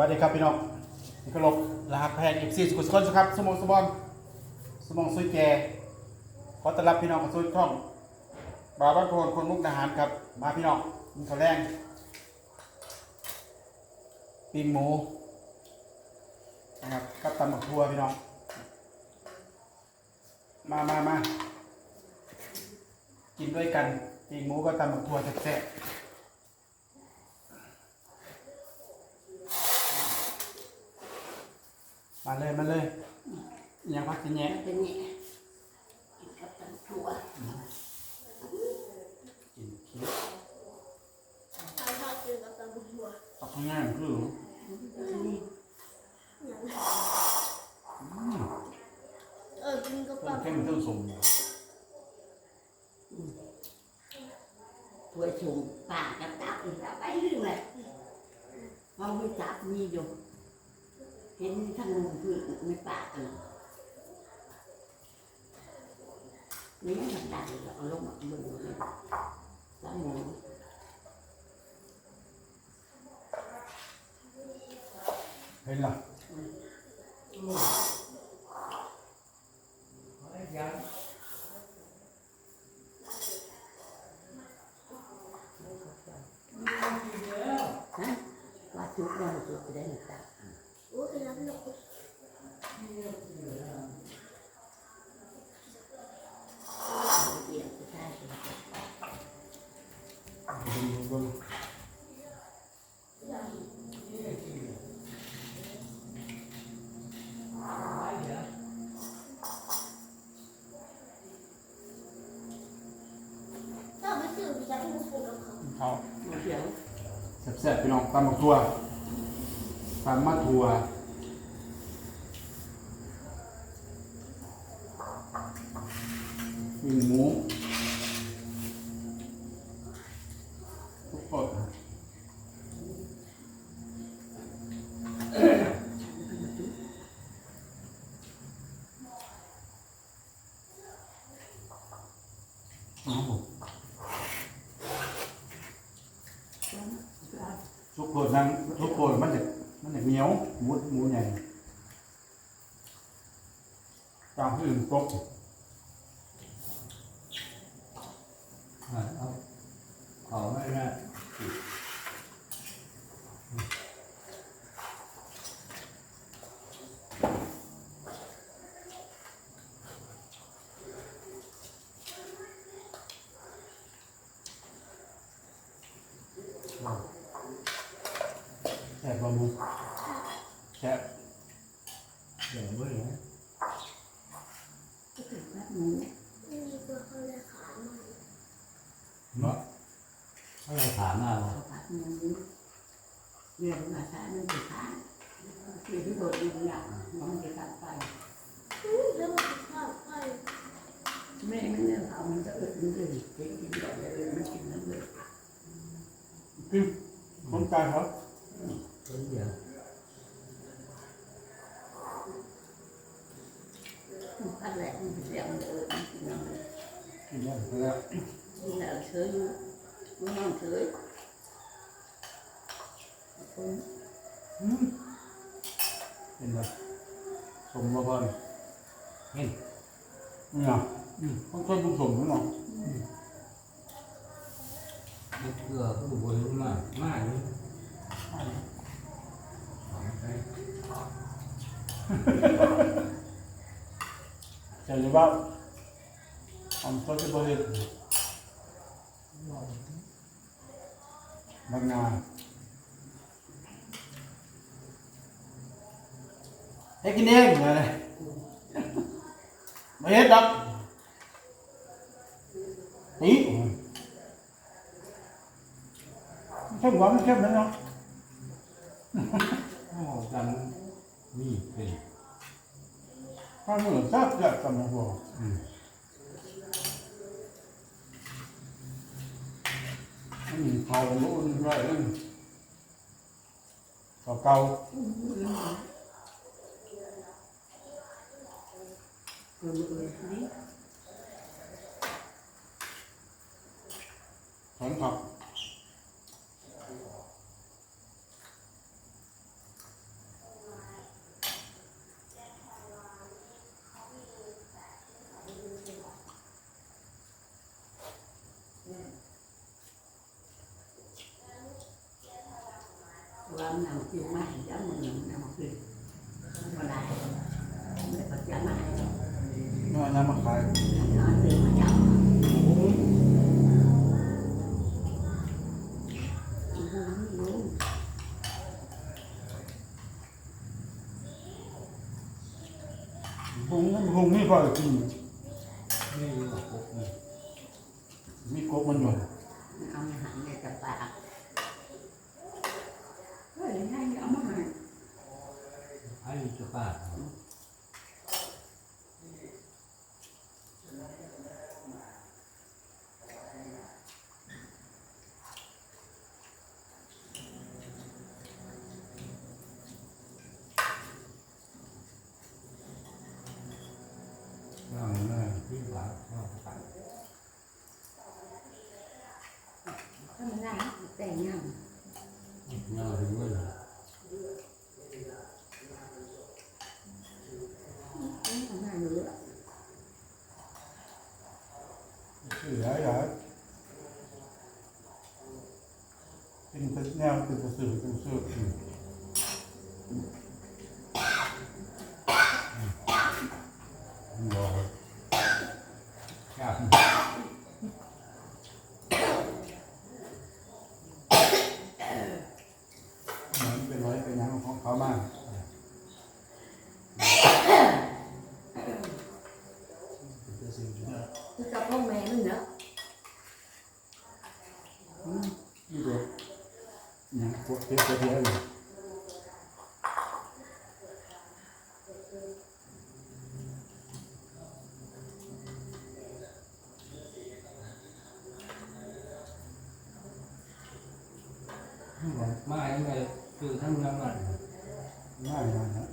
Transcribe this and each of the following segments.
วัสดีครับพี่น้องนี่ก็ลบรหัสแพนเอฟซีสุขุมสุขนครับ สมองสมอนสมองซุยแกขอต้อนรับพี่น้องกับซุยท่องบาวบ้านโพนคนมุกดาหารครับ มาพี่น้องมีข้าวแรงปิ้งหมูนะครับกับตำบักทัวพี่น้อง มามามากินด้วยกันปิ้งหมูก็ตำบักทัวแซ่บ มาเลยมาเลยยังพักจะแย่เป็นไงกินกับตันถั่วกินคิดทานทอดกินกับตำบักหัวเอาข้างหน้ามันคือนี่เออกินกับเครื่องตำเข้มเครื่องสมถั่วสูงป่ากับตับอีกแล้วไปเรื่องเลยมองไม่จับมีอยู่ เห็นทางนู้นคือไม่ป่ากันนี่มันดังเอาลงมามือเลยสามหมู เห็นหรอ พี่น้องตำบักทั่วตำมะทั่วมีหมู ยวหมูหมูใหญ่ตามที่อื่นตก อ่ะเอาขอไม่ได้ แซ่บบ่หมู แซ่บเดี๋ยวเว้ยนะก็ถึงแบบหมูไม่มีตัวเขาเลยขาหน่อยเนาะถ้าเราถามเราเขาผัดหมูเรียนมาช้านั่นคือช้าคือที่โดดอยู่อย่างมันจะตัดไปอื้อแล้วมันจะทอดไปแม่ไม่เลือกเอามันจะเอิดมันเลยเจ๊กินแบบเลยมันกินน้ำเลยกินคนใจเขาเป็นเดียวพันแหลกมันเป็นเรื่องมันเอิดมันกินน้ำเลยกิ phát lệ dạng nữa nó nó ở sới nó nó sới không nhìn nào sùng mà hơn nhìn nhỉ không cho không sùng nữa không cái thừa cái buổi mà mà đi Ha ha ha ha. চলবাব সম্পর্কে বলে ভাঙা thế cái nè rồi này mới hết đập tí không quá nó kém nữa không cần gì ยเนาะมันเกลือก็บริมากมากเลยของไปจะรู้ว่าออมก็จะบริบางงานให้กินเองเลยไม่เฮ็ดดอกนี่เข้มหวานเข้มนะเนาะอ้าวกันนี่เป็นข้าวเหนียวซับจัดสมองหัวอืมอืมเขาลุ่นไรเรื่องเก่าเก่าคนเอิดนี่ของผัก làm nào chịu mà hành giả mình làm một việc mà lại để Phật giả mà hành nói là mặc phải nói từ mà chậm cũng cũng như vậy thì mi cột mình rồi ที่หวานว่าตัดถ้ามันได้แต่งงานเงาถึงเว้ยท Tiếp cái đĩa này. Từ tháng năm này. Mai này.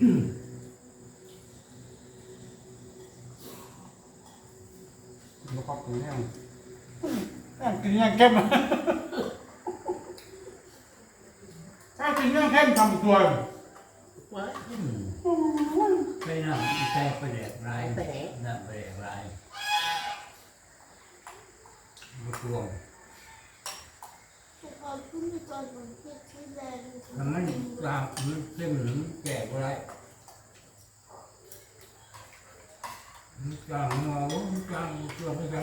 Mm-hmm. ลยมาอย่างไรคือทั้งน้ำมันง่ายมากนะมันก็กินแน่แน่กินยังเข้มถ้ากินยังเข้มทำตัวว่าไปน้ำใจไปแดกไรไปไหนน้ำไปแดกไรไม่กลัวทุกคนพูดในตอนผมพูดที่แรงทำไมกลางมันเส้นหนึ่งแก่ก็ไรมัน กลางเงามันกลางเชื่อไม่ได้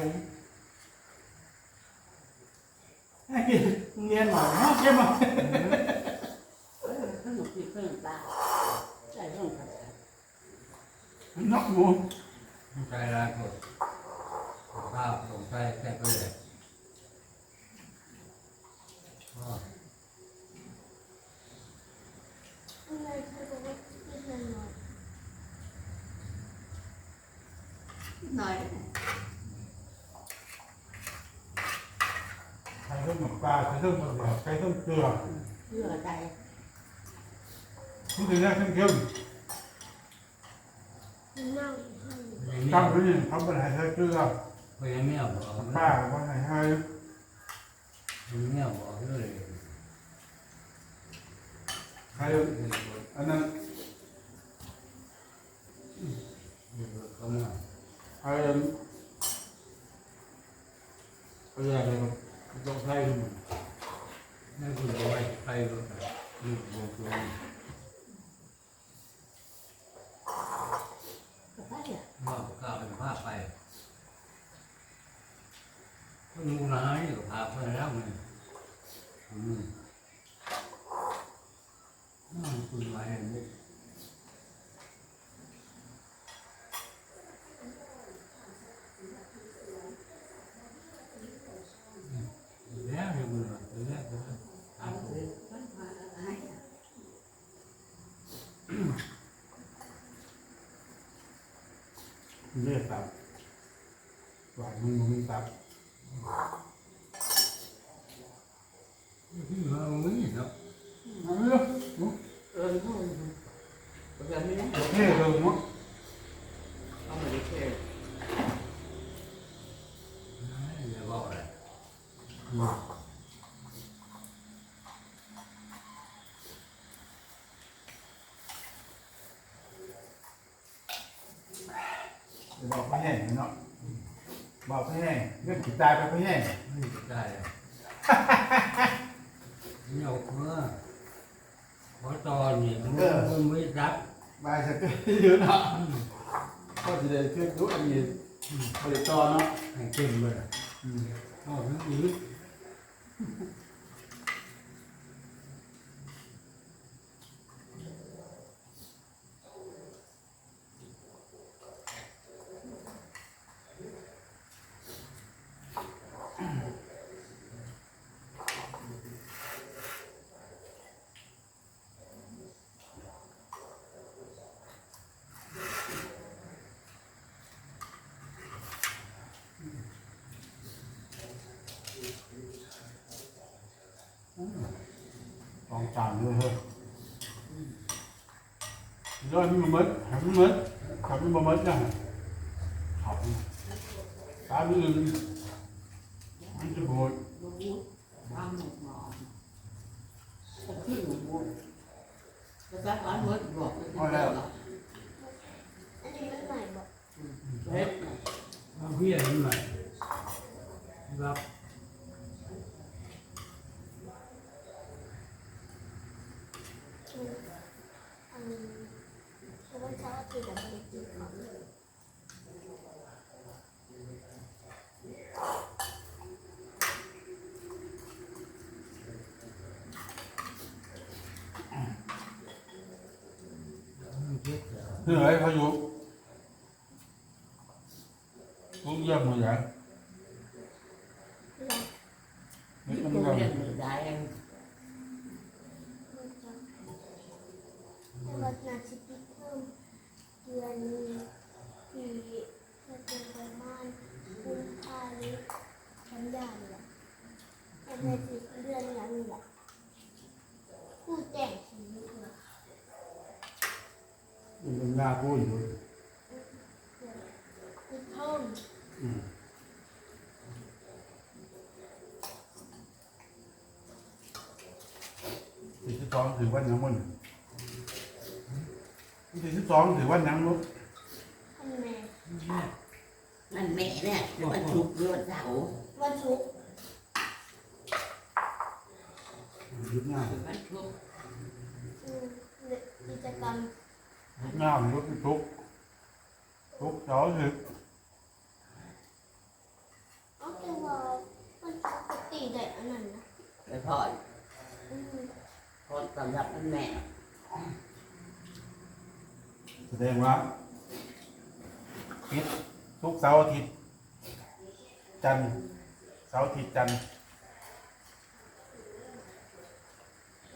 ให้กินเนียนหน่อยนะเข้มอะเออขนมจีบขนมปลาใส่ลงไปนกหมูใจร้ายก็ข้าวลงไปแค่ไปเลย ต้มหมูปลาใส่ต้มมะเขือใส่ต้มเกลือ เพื่อใจ นี่คือแรกเข้ม นั่ง ๆตั้งไว้นี่เขาเป็นไห้เกลือ ไปยังไม่เอาบอก ป้าว่าไห้ให้ ไม่เอาบอกเลย ใครอันนั้น ก็มา ใครอะไรอะไรก็ต้องใช้ นั่นคือ 那时候我还拍了个，嗯，我我。 เลือดตับหวานมึงมึงตับ ที่เราไม่เนาะ เอาเรื่อง เออนู่นก็จะไม่ได้ โอเคเลยมั้ง เอามาดิเพื่อน อย่าบอกเลย จะบอกไปแห้งเนาะบอกไปแห้งเรื่องจิดตายไปไปแห้งไม่ได้อะนี่อกเมื่อขอตอนนี่มึงมึงไม่รับมาสักทีเยอะเนาะก็จะได้เครื่องดูอันนี้บริตรเนาะให้เก่งเลยอ๋อเรื่องนี้ จานด้วยเฮ้ยยอดมีมาเมิดหามีเมิดขับมีมาเมิดยังขับตามอื่นมันจะโบดลูกวาหมกหมอนตะขึ้นหมกบุญจะจับอันหมดบอกเลยอันนี้มันใหม่บอก เฮ็ดเอาเพี้ยนหน่อยรับ Thế rồi, phải vô Uống dâm rồi vậy? 아니야. 옛날 집들이 아니야. 후대 집이야. 이거 나고 이거. 그 처음. 응. thì thứ toán thì quanh nhắn mình thì thứ toán thì quanh nhắn luôn anh mẹ anh mẹ nè nó ờ. là chụp vừa dạo เพิ่มอืมสี่สิบสองถือว่ายังมันสี่สิบสองถือว่ายังลุกพันแม่นั่นแม่เนี่ยวันศุกร์หรือวันเสาร์วันศุกร์ยุดงานวันศุกร์อืมกิจกรรมยุดงานยุดทุกทุกเช้าถือเอาแต่ว่ามันปกติได้อันนั้นนะไปพอดอืมพอดสำหรับวันแม่แสดงว่าปิดทุกเสาร์อาทิตย์จันทร์เสาร์อาทิตย์จันทร์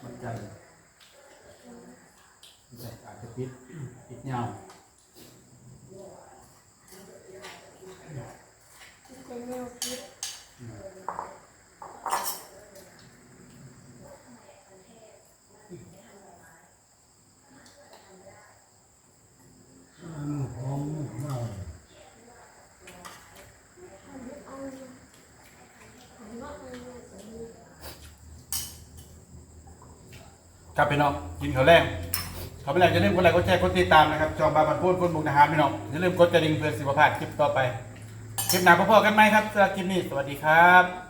มันจันทร์แต่อาจจะปิดปิดยาวเป็นแนวคิดมันหอมมาก ทำเอาเนี่ยผมว่าเอาเนี่ยจะมี ครับพี่น้องกินข้าวแรงเขาไม่แรงจะลืมกดไลค์กดแชร์กดติดตามนะครับจอมบาบันพูดคนบุกนาหารพี่น้องอย่าลืมกดกระดิ่งเพื่อสิบประพาดคลิปต่อไปคลิปหน้าพบกันไหมครับสำหรับคลิปนี้สวัสดีครับ